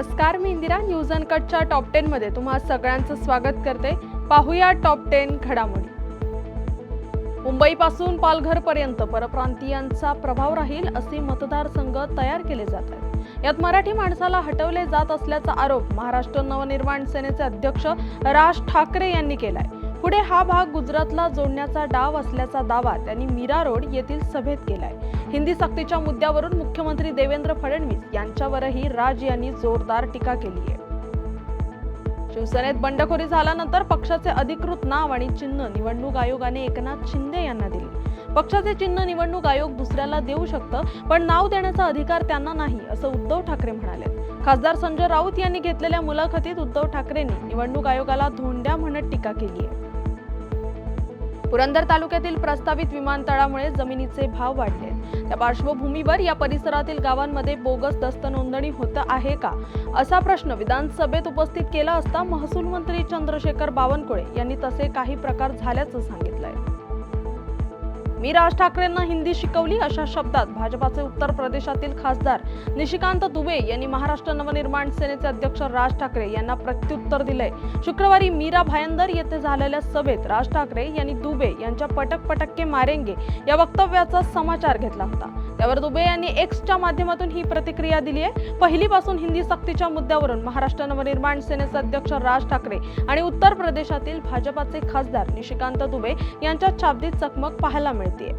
नमस्कार मी इंदिरा न्यूज अनकटच्या टॉप टेनमध्ये तुम्हा सगळ्यांचं स्वागत करते. पाहूया टॉप टेन घडामोडी. मुंबईपासून पालघरपर्यंत परप्रांतीयांचा प्रभाव राहील असे मतदारसंघ तयार केले जात आहेत. यात मराठी माणसाला हटवले जात असल्याचा आरोप महाराष्ट्र नवनिर्माण सेनेचे अध्यक्ष राज ठाकरे यांनी केलाय. पुढे हा भाग गुजरातला जोडण्याचा डाव असल्याचा दावा त्यांनी मीरा रोड येथील सभेत केलाय. हिंदी सक्तीच्या मुद्द्यावरून मुख्यमंत्री देवेंद्र फडणवीस यांच्यावरही राज यांनी जोरदार टीका केली आहे. शिवसेनेत बंडखोरी झाल्यानंतर पक्षाचे अधिकृत नाव आणि चिन्ह निवडणूक आयोगाने एकनाथ शिंदे यांना दिले. पक्षाचे चिन्ह निवडणूक आयोग दुसऱ्याला देऊ शकतं पण नाव देण्याचा अधिकार त्यांना नाही असं उद्धव ठाकरे म्हणाले. खासदार संजय राऊत यांनी घेतलेल्या मुलाखतीत उद्धव ठाकरेंनी निवडणूक आयोगाला धोंड्या म्हणत टीका केली आहे. पुरंदर तालुक्यातील प्रस्तावित विमानतळामुळे जमिनीचे भाव वाढले. त्या पार्श्वभूमीवर या परिसरातील गावांमध्ये बोगस दस्त नोंदणी होत आहे का? असा प्रश्न विधानसभेत उपस्थित केला असता महसूल मंत्री चंद्रशेखर बावनकुळे यांनी तसे काही प्रकार झाल्याचं सांगितलंय. मी राज ठाकरेंना हिंदी शिकवली अशा शब्दात भाजपाचे उत्तर प्रदेशातील खासदार निशिकांत दुबे यांनी महाराष्ट्र नवनिर्माण सेनेचे अध्यक्ष राज ठाकरे यांना प्रत्युत्तर दिलंय. शुक्रवारी मीरा भायंदर येथे झालेल्या सभेत राज ठाकरे यांनी दुबे यांच्या पटक पटक्के मारेंगे या वक्तव्याचा समाचार घेतला होता. त्यावर दुबे यांनी एक्सच्या माध्यमातून ही प्रतिक्रिया दिली आहे. पहिलीपासून हिंदी सक्तीच्या मुद्द्यावरून महाराष्ट्र नवनिर्माण सेनेचे अध्यक्ष राज ठाकरे आणि उत्तर प्रदेशातील भाजपाचे खासदार निशिकांत दुबे यांच्यात शाब्दिक चकमक पाहायला मिळते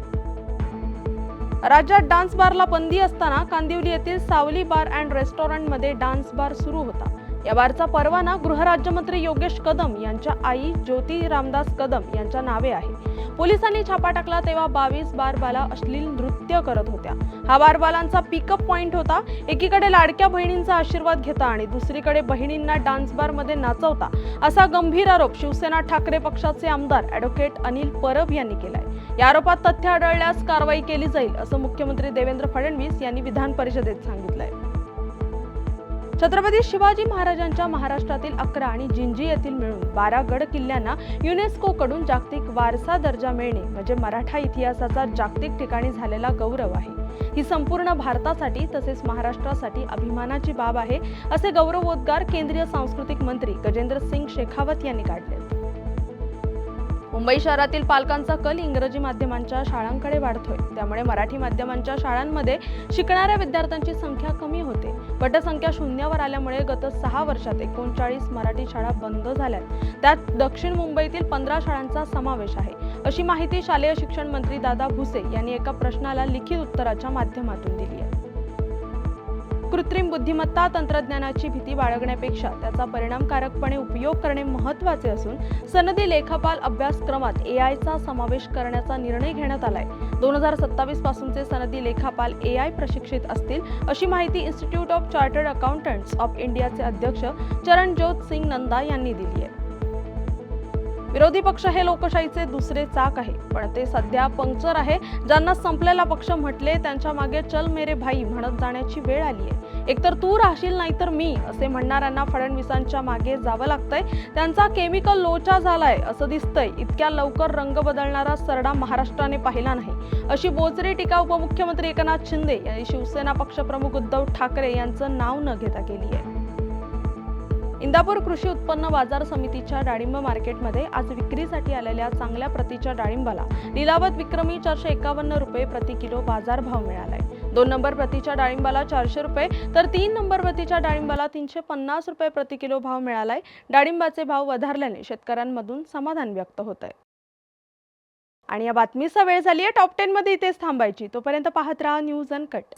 राज्यात डान्स बारला बंदी असताना कांदिवली येथील सावली बार अँड रेस्टॉरंटमध्ये डान्स बार सुरू होता. या बारचा परवाना गृहराज्यमंत्री योगेश कदम यांच्या आई ज्योती रामदास कदम यांच्या नावे आहे. पोलिसांनी छापा टाकला तेव्हा बावीस बारबाला अश्लील नृत्य करत होत्या. हा बारबालांचा पिकअप पॉइंट होता. एकीकडे लाडक्या बहिणींचा आशीर्वाद घेता आणि दुसरीकडे बहिणींना डान्स बारमध्ये नाचवता. असा गंभीर आरोप शिवसेना ठाकरे पक्षाचे आमदार ॲडव्होकेट अनिल परब यांनी केलाय. या आरोपात तथ्य आढळल्यास कारवाई केली जाईल असं मुख्यमंत्री देवेंद्र फडणवीस यांनी विधान परिषदेत सांगितलंय. छत्रपती शिवाजी महाराजांच्या महाराष्ट्रातील अकरा आणि जिंजी येथील मिळून बारा गड किल्ल्यांना युनेस्को कडून जागतिक वारसा दर्जा मिळणे म्हणजे मराठा इतिहासाचा जागतिक ठिकाणी झालेला गौरव आहे. ही संपूर्ण भारतासाठी तसेच महाराष्ट्रासाठी अभिमानाची बाब आहे असे गौरवोद्गार केंद्रीय सांस्कृतिक मंत्री गजेंद्र सिंग शेखावत यांनी काढले मुंबई शहरातील पालकांचा कल इंग्रजी माध्यमांच्या शाळांकडे वाढतोय. त्यामुळे मराठी माध्यमांच्या शाळांमध्ये शिकणाऱ्या विद्यार्थ्यांची संख्या कमी होते. पटसंख्या शून्यावर आल्यामुळे गत सहा वर्षात एकोणचाळीस मराठी शाळा बंद झाल्यात. त्यात दक्षिण मुंबईतील पंधरा शाळांचा समावेश आहे. अशी माहिती शालेय शिक्षण मंत्री दादा भुसे यांनी एका प्रश्नाला लिखित उत्तराच्या माध्यमातून दिली कृत्रिम बुद्धिमत्ता तंत्रज्ञानाची भीती बाळगण्यापेक्षा त्याचा परिणामकारकपणे उपयोग करणे महत्त्वाचे असून सनदी लेखापाल अभ्यासक्रमात ए आयचा समावेश करण्याचा निर्णय घेण्यात आलाय. दोन हजार सत्तावीस पासूनचे सनदी लेखापाल ए आय प्रशिक्षित असतील अशी माहिती Institute of Chartered Accountants of इंडियाचे अध्यक्ष चरणज्योत सिंग नंदा यांनी दिली आहे. विरोधी पक्ष हे लोकशाहीचे दुसरे चाक आहे. पण ते सध्या पंक्चर आहे. ज्यांना संपलेला पक्ष म्हटले त्यांच्या मागे चल मेरे भाई म्हणत जाण्याची वेळ आली आहे. एकतर तू राहशील नाहीतर मी असे म्हणणाऱ्यांना फडणवीसांच्या मागे जावं लागतंय. त्यांचा केमिकल लोचा झालाय असं दिसतंय. इतक्या लवकर रंग बदलणारा सरडा महाराष्ट्राने पाहिला नाही. अशी बोचरी टीका उपमुख्यमंत्री एकनाथ शिंदे यांनी शिवसेना पक्षप्रमुख उद्धव ठाकरे यांचं नाव न घेता केली आहे. इंदापूर कृषी उत्पन्न बाजार समितीच्या डाळिंब मार्केटमध्ये आज विक्रीसाठी आलेल्या चांगल्या प्रतीच्या डाळिंबाला लिलावत विक्रमी चारशे एकावन्न रुपये प्रति किलो बाजार भाव मिळाला मिळालाय. दोन नंबर प्रतीच्या डाळिंबाला चारशे रुपये तर तीन नंबर प्रतीच्या डाळिंबाला तीनशे पन्नास रुपये प्रति किलो भाव मिळालाय. डाळिंबाचे भाव वधारल्याने शेतकऱ्यांमधून समाधान व्यक्त होत आहे आणि या बातमीचा वेळ झाली आहे टॉप टेन मध्ये इथेच थांबायची. तोपर्यंत पाहत राहा न्यूज अँड कट